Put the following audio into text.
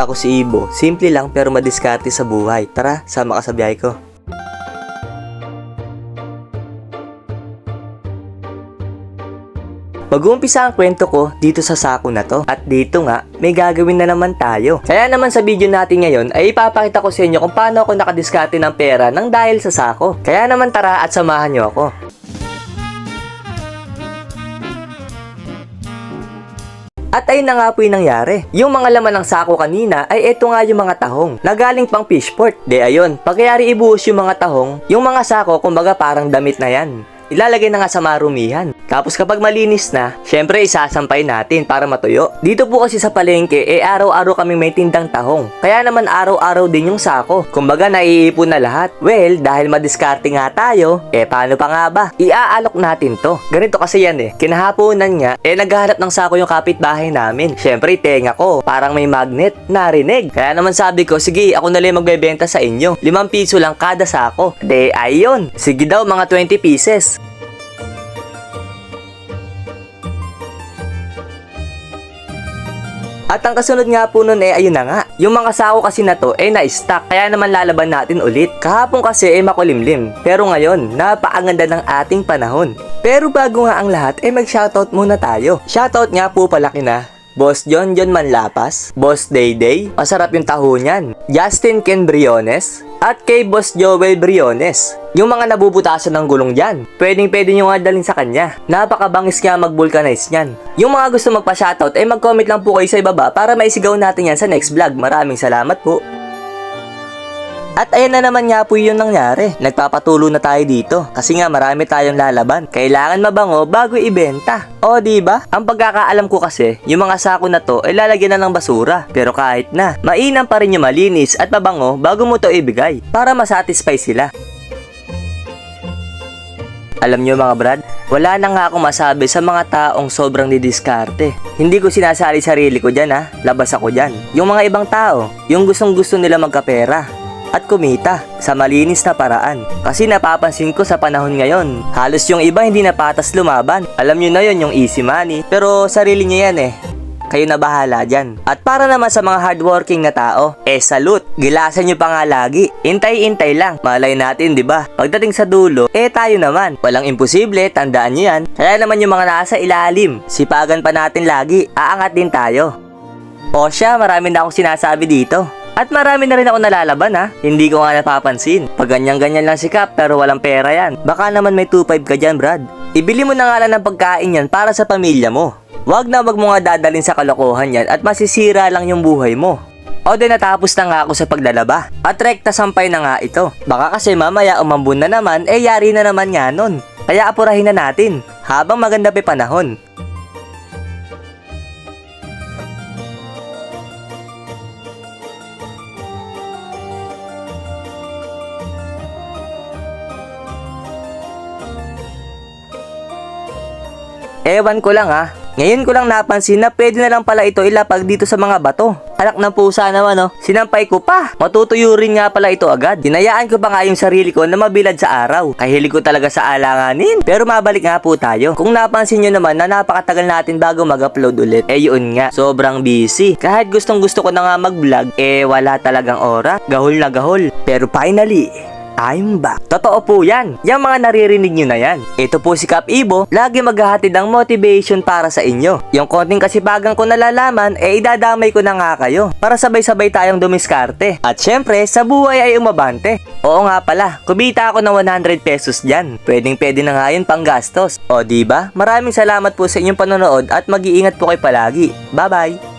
Ako si Ibo. Simple lang pero madiskarte sa buhay. Tara, sama ka sa biyahe ko. Mag-uumpisa ang kwento ko dito sa sako na to. At dito nga, may gagawin na naman tayo. Kaya naman sa video natin ngayon ay ipapakita ko sa inyo kung paano ako nakadiskarte ng pera ng dahil sa sako. Kaya naman tara at samahan nyo ako. At ayun na nga po yung nangyari. Yung mga laman ng sako kanina ay eto nga yung mga tahong na galing pang fishport. De ayun, pagkayari ibuhos yung mga tahong, yung mga sako kumbaga parang damit na yan. Ilalagay na nga sa marumihan. Tapos kapag malinis na, syempre isasampay natin para matuyo. Dito po kasi sa palengke, eh araw-araw kaming may tindang tahong. Kaya naman araw-araw din yung sako. Kumbaga naiipon na lahat. Well, dahil madiskarte nga tayo, eh paano pa nga ba? Iaalok natin to. Ganito kasi yan eh. Kinahaponan nga, eh naghahanap ng sako yung kapitbahay namin. Syempre, tenga ko, parang may magnet, narinig. Kaya naman sabi ko, sige, ako na lang magbebenta sa inyo. Limang piso lang kada sako. De, ayun. Sige daw, mga 20 pieces. At ang kasunod nga po nun eh, ayun na nga. Yung mga sako kasi na to eh na-stack, kaya naman lalaban natin ulit. Kahapon kasi eh makulimlim. Pero ngayon, napakaganda ng ating panahon. Pero bago nga ang lahat, eh mag-shoutout muna tayo. Shoutout nga po pala kina Boss John John Manlapas, Boss Dayday, masarap yung taho niyan. Justin Ken Briones, at kay Boss Joel Briones. Yung mga nabubutasan ng gulong dyan, pwedeng pwede nyo nga dalhin sa kanya. Napakabangis nga mag-vulcanize niyan. Yung mga gusto magpa-shoutout, eh mag-comment lang po kayo sa ibaba para maisigaw natin yan sa next vlog. Maraming salamat po. At ayan na naman nga po yung nangyari. Nagpapatulo na tayo dito kasi nga marami tayong lalaban. Kailangan mabango bago ibenta. O ba? Ang pagkakaalam ko kasi, yung mga sako na to ay lalagyan na ng basura. Pero kahit na, mainam pa rin yung malinis at mabango bago mo to ibigay para masatisfy sila. Alam nyo mga brad, wala na nga akong masabi sa mga taong sobrang didiskarte. Hindi ko sinasali sarili ko dyan ha, labas ako dyan. Yung mga ibang tao, yung gustong gusto nila magkapera at kumita sa malinis na paraan. Kasi napapansin ko sa panahon ngayon, halos yung iba hindi na patas lumaban. Alam nyo na yon yung easy money, pero sarili nyo yan eh. Kayo na bahala dyan. At para naman sa mga hardworking na tao, eh salute. Gilasan nyo pa nga lagi. Intay-intay lang. Malay natin, di ba? Pagdating sa dulo, eh tayo naman. Walang imposible, tandaan nyo yan. Kaya naman yung mga nasa ilalim, sipagan pa natin lagi. Aangat din tayo. O siya, marami na akong sinasabi dito. At marami na rin ako nalalaban ha. Hindi ko nga napapansin. Pag ganyan-ganyan lang si Cap pero walang pera yan. Baka naman may 2.5 ka dyan, Brad. Ibili mo na nga lang ng pagkain yan para sa pamilya mo. Wag na wag mo nga dadalhin sa kalokohan yan at masisira lang yung buhay mo. O din natapos na nga ako sa paglalaba. At rekta sampay na nga ito. Baka kasi mamaya umambun na naman, eh yari na naman nga nun. Kaya apurahin na natin, habang maganda pa panahon. Ewan ko lang ha. Ngayon ko lang napansin na pwede na lang pala ito ilapag dito sa mga bato. Anak ng pusa naman no. Sinampay ko pa. Matutuyo rin nga pala ito agad. Hinayaan ko pa nga yung sarili ko na mabilad sa araw. Kahilig ko talaga sa alanganin. Pero mabalik nga po tayo. Kung napansin nyo naman na napakatagal natin bago mag-upload ulit. Eh yun nga, sobrang busy. Kahit gustong gusto ko na nga mag-vlog, eh wala talagang oras. Gahol na gahol. Pero finally, I'm back. Totoo po yan. Yung mga naririnig nyo na yan. Ito po si Cap Ibo, lagi maghahatid ng motivation para sa inyo. Yung konting kasipagan ko nalalaman, eh idadamay ko na nga kayo. Para sabay-sabay tayong dumiskarte. At syempre, sa buhay ay umabante. Oo nga pala, kumita ako ng 100 pesos dyan. Pwedeng pwede na nga yun pang gastos. O ba? Maraming salamat po sa inyong panonood at mag-iingat po kayo palagi. Bye-bye!